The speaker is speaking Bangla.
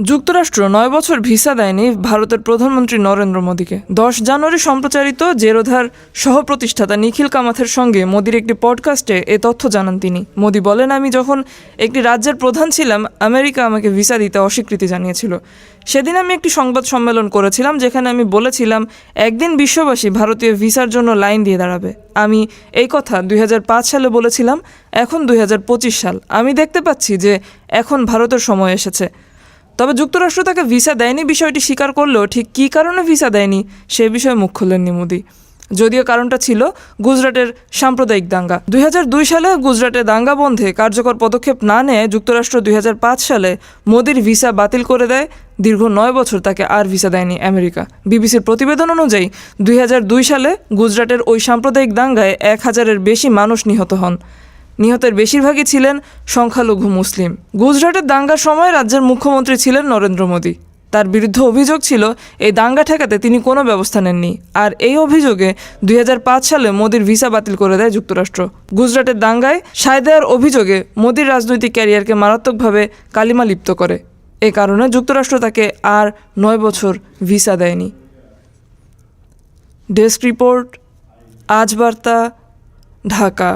যুক্তরাষ্ট্র নয় বছর ভিসা দেয়নি ভারতের প্রধানমন্ত্রী নরেন্দ্র মোদীকে। দশ জানুয়ারি সম্প্রচারিত জেরোধার সহ প্রতিষ্ঠাতা নিখিল কামাথের সঙ্গে মোদির একটি পডকাস্টে এ তথ্য জানান তিনি। মোদী বলেন, আমি যখন একটি রাজ্যের প্রধান ছিলাম, আমেরিকা আমাকে ভিসা দিতে অস্বীকৃতি জানিয়েছিল। সেদিন আমি একটি সংবাদ সম্মেলন করেছিলাম, যেখানে আমি বলেছিলাম, একদিন বিশ্ববাসী ভারতীয় ভিসার জন্য লাইন দিয়ে দাঁড়াবে। আমি এই কথা দুই হাজার পাঁচ সালে বলেছিলাম, এখন দুই হাজার পঁচিশ সাল। আমি দেখতে পাচ্ছি যে এখন ভারতের সময় এসেছে। তবে যুক্তরাষ্ট্র তাকে ভিসা দেয়নি, বিষয়টি স্বীকার করলেও ঠিক কী কারণে ভিসা দেয়নি সে বিষয়ে মুখ খুললেননি মোদি যদিও কারণটা ছিল গুজরাটের সাম্প্রদায়িক দাঙ্গা। দুই হাজার দুই সালে গুজরাটে দাঙ্গা বন্ধে কার্যকর পদক্ষেপ না নিয়ে যুক্তরাষ্ট্র দুই হাজার পাঁচ সালে মোদির ভিসা বাতিল করে দেয়। দীর্ঘ নয় বছর তাকে আর ভিসা দেয়নি আমেরিকা। বিবিসির প্রতিবেদন অনুযায়ী, দুই হাজার দুই সালে গুজরাটের ওই সাম্প্রদায়িক দাঙ্গায় এক হাজারের বেশি মানুষ নিহত হন। নিহতের বেশিরভাগই ছিলেন সংখ্যালঘু মুসলিম। গুজরাটের দাঙ্গার সময় রাজ্যের মুখ্যমন্ত্রী ছিলেন নরেন্দ্র মোদী। তার বিরুদ্ধে অভিযোগ ছিল, এই দাঙ্গা ঠেকাতে তিনি কোনো ব্যবস্থা নেননি। আর এই অভিযোগে দুই হাজার পাঁচ সালে মোদির ভিসা বাতিল করে দেয় যুক্তরাষ্ট্র। গুজরাটের দাঙ্গায় সায় দেওয়ার অভিযোগে মোদির রাজনৈতিক ক্যারিয়ারকে মারাত্মকভাবে কালিমা লিপ্ত করে। এ কারণে যুক্তরাষ্ট্র তাকে আর নয় বছর ভিসা দেয়নি। ডেস্ক রিপোর্ট, আজ বার্তা, ঢাকা।